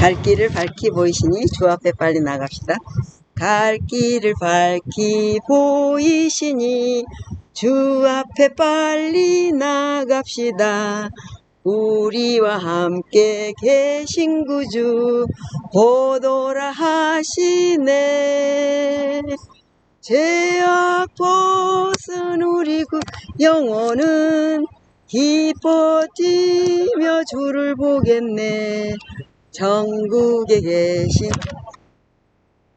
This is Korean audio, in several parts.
갈 길을 밝히 보이시니 주 앞에 빨리 나갑시다. 갈 길을 밝히 보이시니 주 앞에 빨리 나갑시다. 우리와 함께 계신 구주 보도라 하시네. 죄악 벗은 우리 구 영혼은 기뻐 뛰며 주를 보겠네. 전국에 계신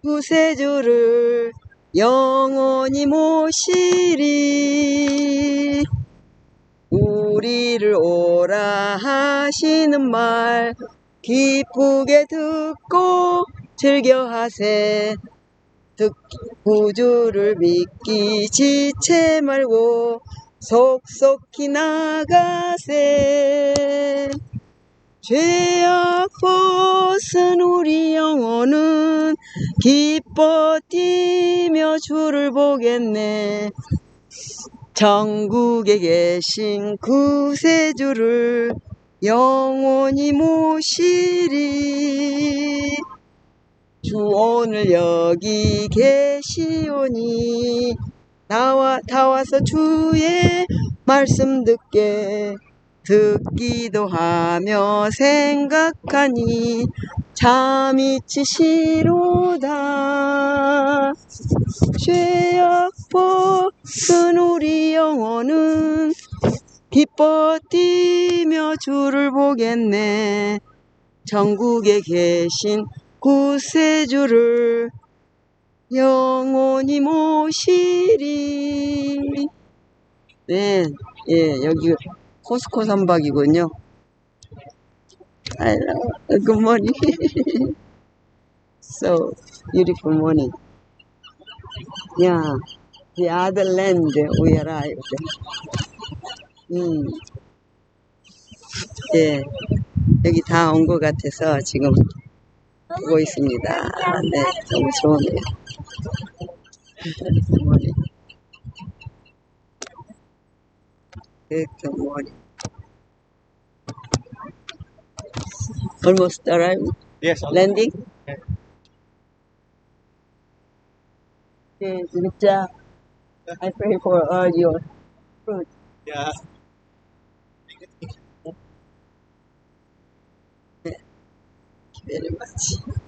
구세주를 영원히 모시리. 우리를 오라 하시는 말 기쁘게 듣고 즐겨하세. 듣 구주를 믿기 지체 말고 속속히 나가세. 죄악 벗은 우리 영혼은 기뻐 뛰며 주를 보겠네. 전국에 계신 구세주를 영원히 모시리. 주 오늘 여기 계시오니 나와 다 와서 주의 말씀 듣게 듣기도 하며 생각하니 잠이 치시로다. 죄악 벗은 우리 영혼은 기뻐 뛰며 주를 보겠네. 전국에 계신 구세주를 영원히 모시리. 네, 예, 여기 코스코 선박이군요. I love good morning. so beautiful morning. Yeah, the other land we arrived. 음, 예, 여기 다 온 것 같아서 지금 보고 있습니다. 네, 너무 좋네요. Good morning. Good morning. Almost arrived. Yes, Landing. Okay, good job. I pray for all your fruit. yeah. Thank you very much.